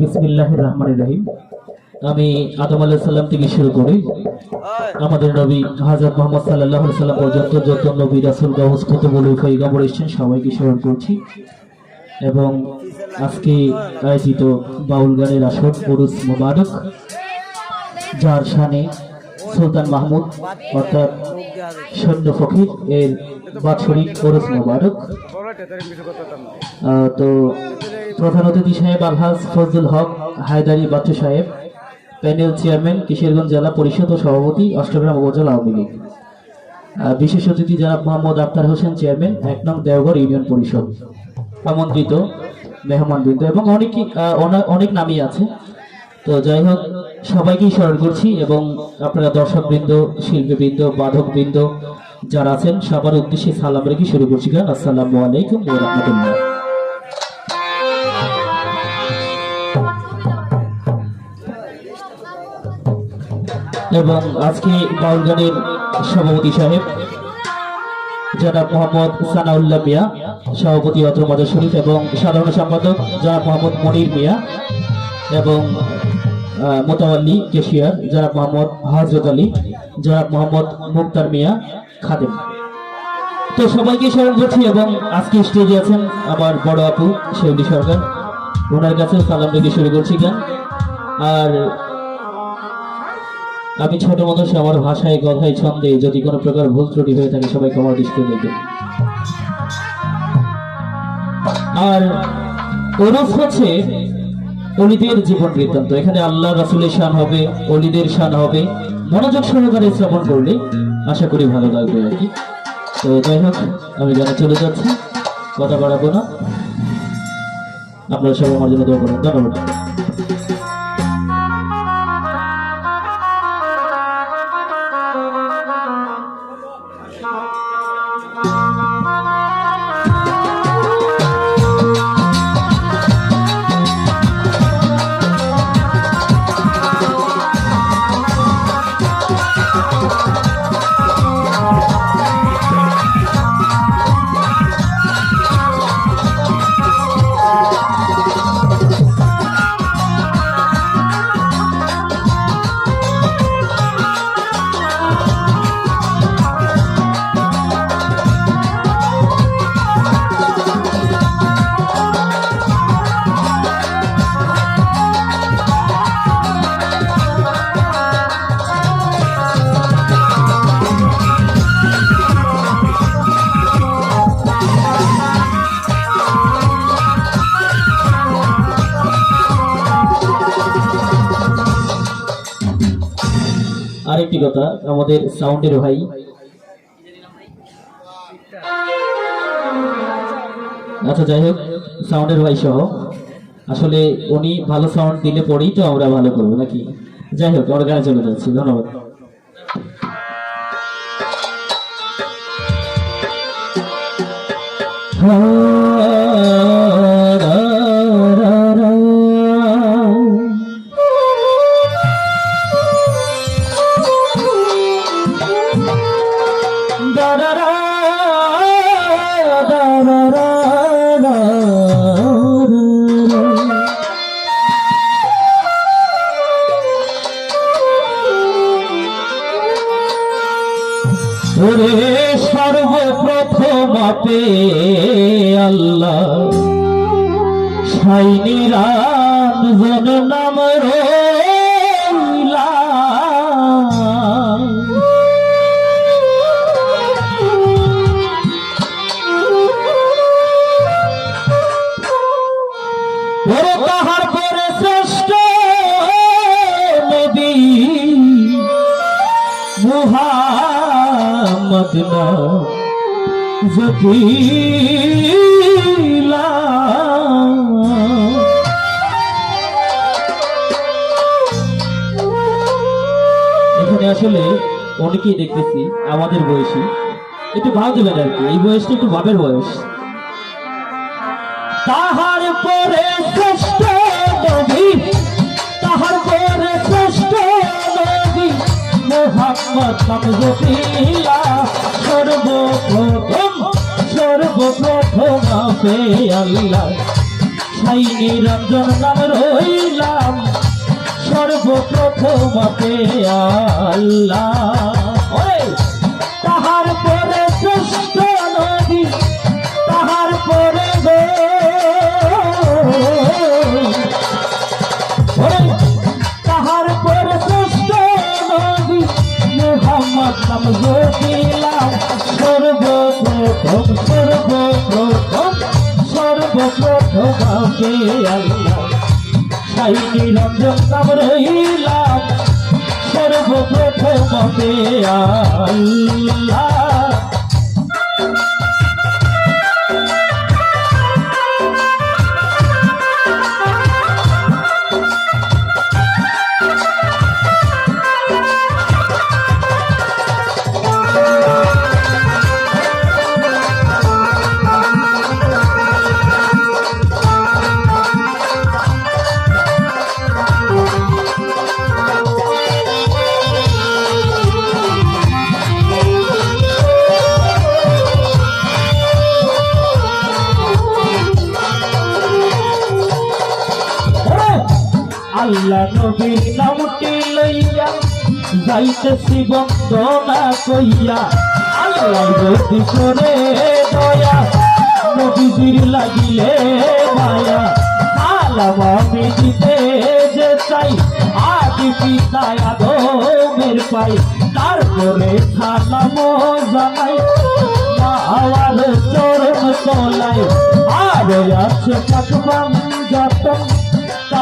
বিসমিল্লাহির রহমানির রহিম। আমি আদম আলাইহিস সালাম থেকে শুরু করি। আমাদের নবী হযরত মুহাম্মদ আলাইহি সাল্লাম পর্যন্ত যত নবী রাসূল গাউস কুতুবুল পয়গম্বর এসেছেন, সবাইকে স্মরণ করছি। এবং আজকে আয়োজিত বাউল গানের আসর পুরুষ মোবারক, যার শানে সুলতান মাহমুদ, অর্থাৎ সৈন্য ফকির এর বাৎসরিক ওরস মোবারক। তো প্রধান অতিথি সাহেব আলহাজ ফজলুল হক হায়দারি বাচ্চু সাহেব প্যানেল চেয়ারম্যান কিশোরগঞ্জ জেলা পরিষদ ও সভাপতি অষ্টগ্রাম উপজেলা আওয়ামী লীগ। বিশেষ অতিথি জনাব মোহাম্মদ আক্তার হোসেন চেয়ারম্যান এক নং দেওঘর ইউনিয়ন পরিষদ। আমন্ত্রিত মেহমানবৃন্দ এবং অনেকই আহ, অনা- অনেক নামই আছে। তো যাই হোক সবাইকেই স্মরণ করছি এবং আপনারা দর্শকবৃন্দ শিল্পীবৃন্দ বাধকবৃন্দ যারা আছেন সবার উদ্দেশ্যে সালাম রেখে শুরু করছি। আসসালামু আলাইকুম রাহমাতুল্লাহ। এবং আজকে বাউল গানের সভাপতি সাহেব, জনাব মোহাম্মদ সানাউল্লাহ মিয়া, সভাপতি অত্র মাদার শরীফ এবং সাধারণ সম্পাদক জনাব মোহাম্মদ মনির মিয়া এবং মোতাওয়াল্লি কেশিয়ার জনাব মোহাম্মদ হজরত আলী, জনাব মোহাম্মদ মুক্তার মিয়া খাদেম। তো সবাইকে স্মরণ করছি এবং আজকে স্টেজে আছেন আমার বড় আপু, শেউলি সরকার। ওনার কাছে সালাম রেখে শুরু করছি গান। আর আমি ছোট মানুষ, আমার ভাষায় কথায় ছন্দে, যদি কোনো প্রকার ভুল ত্রুটি হয়ে থাকে সবাই ক্ষমার দৃষ্টি দেখবেন আর ওরফ হচ্ছে অলিদের জীবন বৃত্তান্ত। এখানে আল্লাহ রাসুলের শান হবে, অলিদের শান হবে। মনোযোগ সহকারে শ্রবণ করলে আশা করি ভালো লাগবে আর কি। তো যাই হোক, আমি গানে চলে যাচ্ছি, কথা বাড়াবো না। আপনারা সবাই আমার জন্য দোয়া করুন। ধন্যবাদ। আরেকটি কথা আমাদের সাউন্ডের ভাই। আচ্ছা যাই হোক, সাউন্ডের ভাই সহ। আসলে উনি ভালো সাউন্ড দিলে পরেই তো আমরা ভালো করব নাকি? যাই হোক আমরা গানে চলে যাচ্ছি। ধন্যবাদ। আল্লাহ সাইনি এখানে আসলে অনেকেই দেখতেছি, আমাদের বয়সী। একটু দেবেন আর কি, এই বয়সটা একটু বয়স। তাহার পরে নবী, তাহার সর্বপ্রথম সর্বপ্রথম আপে আল্লাহ সাই নিরঞ্জন নাম রইলাম। সর্বপ্রথমতে আল্লাহ আগে আল্লাহ সাই নিরঞ্জন নাম সর্বপ্রথম আল্লাহ। আল্লাহ নবীর নামটি লইয়া যাইতেছি বন্দনা কইয়া, আল্লাহ যদি করে দয়া, নবীজির লাগিলে মায়া। আলাম আমি দিতে যে চাই আদি পিতায় আদমের পাই, তারপরে সালাম জানাই। আমার চরণ তলায়, আর আছে পাকবান যতন।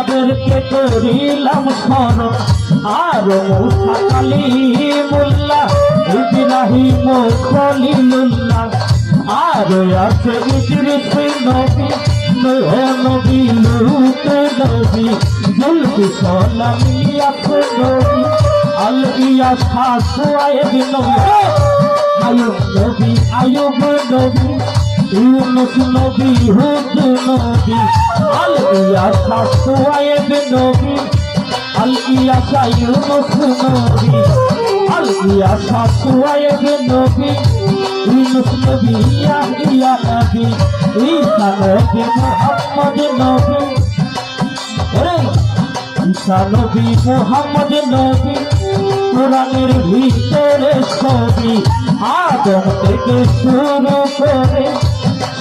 তাদেরকে করিলাম স্মরণ। আর মুসা কালী মোল্লা ইব্রাহিম খলিলুল্লাহ। আর আছে ইদ্রিস নবী নবী, লূত নবী, জুলফি সালামি আছে নবী আল ইয়াস খাসু আয়েব নবী। আয়ুব নবী আয়ুব নবী। ইউনুস নবী হুদ নবী? আল ইয়াস আয়েব নবী। আল ইয়াস ইউনুস নবী। আল ইয়াস আয়েব নবী। ইউনুস নবী ইয়া ইয়া নবী। ঈসা নবী মুহাম্মদ নবী। ওরে ঈসা নবী মুহাম্মদ নবী। কোরআনের ভিতরে ছবি আদম থেকে শুরু করে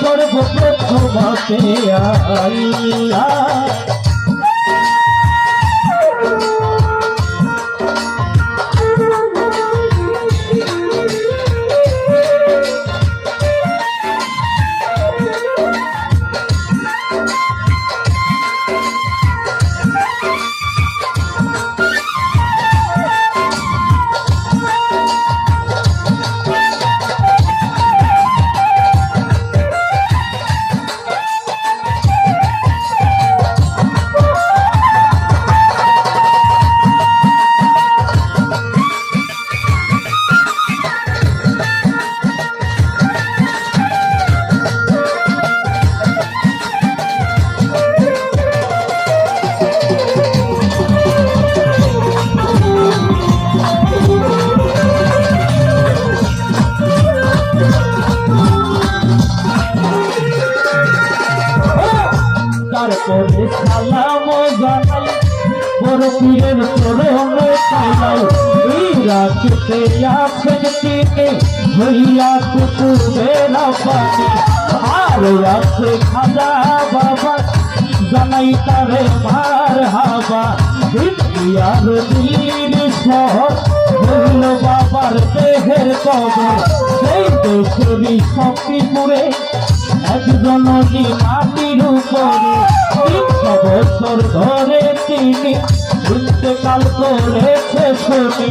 সর্বপ্রথম আপনি আল্লাহ পীরের চরণ পালাই এই রাখতে আছেন তিনি হইয়া কুকুরের পানি আর আছে খাজা বাবা জানাই তারে মার হাবা ইন্ডিয়ার দিল্লির শহর হইল বাবার দেহের কবর সেই দেশেরই শক্তিপুরে একজন মাটির উপরে বছর ধরে তিনি ইন্তেকাল করেছে শুনি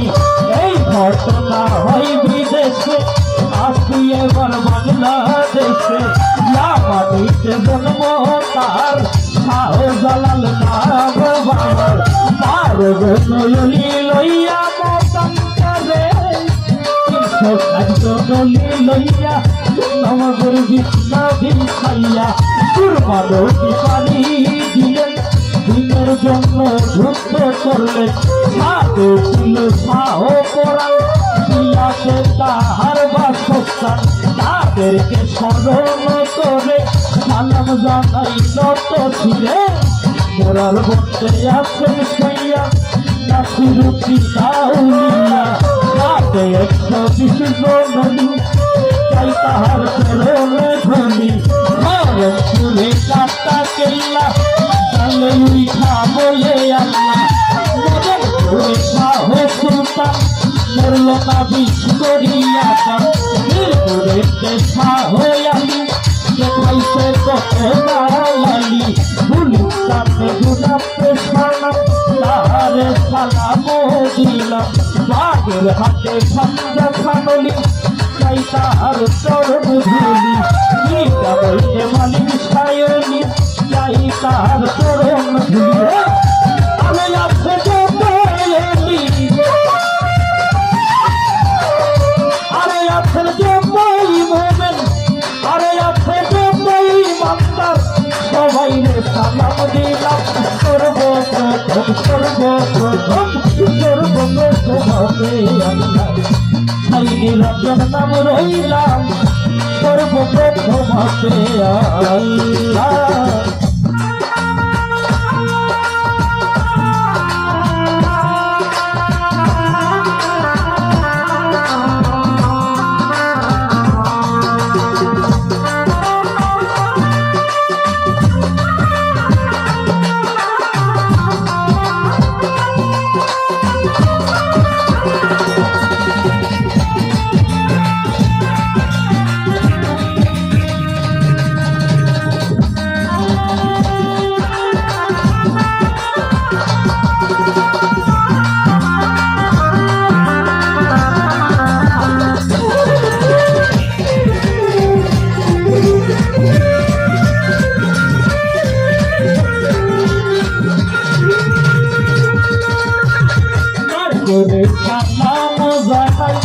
এই ঘটনা হয় বিদেশে। আসি এবার বাংলাদেশে। মাটিতে জন্ম তার শাহ জালাল নাম বাবার পারব নয়লি লইয়া মতন করে লইয়া নমগর বিষ্ণা ভিখাইয়া কুরবানো পানি দিলেন দিনের জন্য যুদ্ধ করলেন সাধু ছিল সাহ পরাণ বিলাসে তাহার বাসস্থান তাদেরকে স্মরণ করে। সালাম জানাই নত ছিলেন মোরাল বলতে আছেন সইয়া নাসিরুদ্দি দাউলিয়া রাতে একশো বিশ নদী তাই তাহার চরণে ধনি সুরে কাটা কেল্লা। বলে শাহ সুলতান মরল না বিষ করিয়া কান মিরপুরে শাহ দেখাইছে কত লালি ধুলি। মালিক তাই তাহার চরণ ধুলি আমি আছে আরে আছে যে বই মোমেন আরে আছে যে বই মাস্টার সবাই রে সালাম সর্বপ্রথম সর্বপ্রথম সর্বপ্রথম হবে রইলাম সর্বপ্রথম হবে করে সালাম জানাই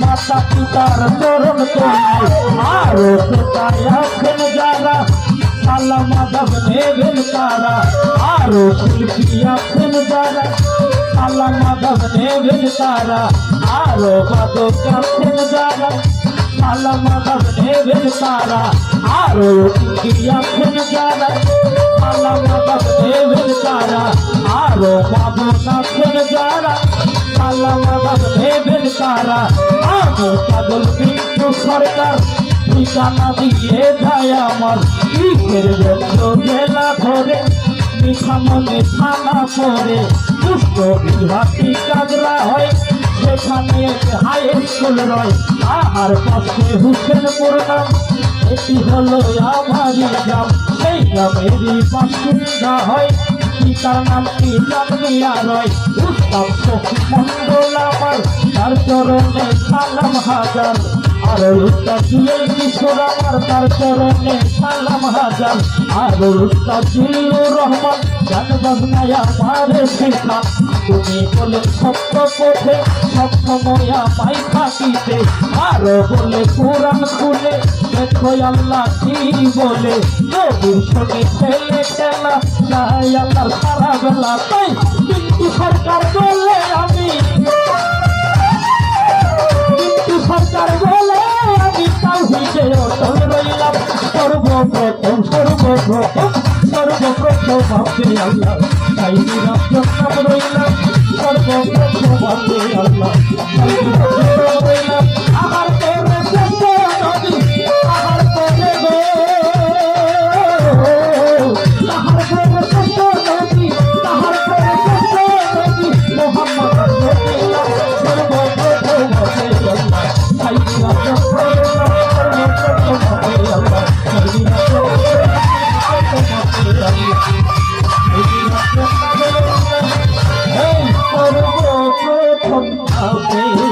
মাতা পিতার চরণ তোমায় আরও কোথায় আছেন যারা সালাম আদাব নেবেন তারা আরও শিল্পী আছেন যারা সালাম আদাব নেবেন তারা আরও বাদক আছেন যারা সালাম আদাব নেবেন তারা, আরও অতিথি আছেন যারা। সালাম আদাব নেবেন তারা, আরও বাবন আছেন যারা। সালাম আদাব নেবেন তারা আমি পাগল কিন্তু সরকার। ঠিকানা দিয়ে যায় আমার ইটের জন্য জেলা ধরে মিঠামনে থানা পরে পুষ্প বিভাটি কাজরা হয়। সেখানে হাই স্কুল রয় আর পাশে হুসেনপুর নাম এটি হলো আমারই গ্রাম, সেই গ্রামেরই বাসিন্দা হয়। পিতার নাম কি জানমিয়া রয়, উত্তম সখী মন্ডল আমার। তার চরণে সালাম হাজার, আর উত্তর জুয়েল কিশোর আমার। তার চরণে সালাম হাজার, আর রহমান। গান বাজনায় আমার শেখা তুমি বলে সত্য পথে, সবসময় আমায় থাকিতে। আর বলে কোরআন খুলে, দেখো আল্লাহ কি বলে। নবীর সঙ্গে ছেলে খেলা তাই আল্লাহ সরকার বলে আমি। কিন্তু রইলাম। সর্বপ্রথম সর্বপ্রথম সর্বপ্রথম আল্লাহ তাই নিরঞ্জন রইলাম সর্বপ্রথম আল্লাহ I'm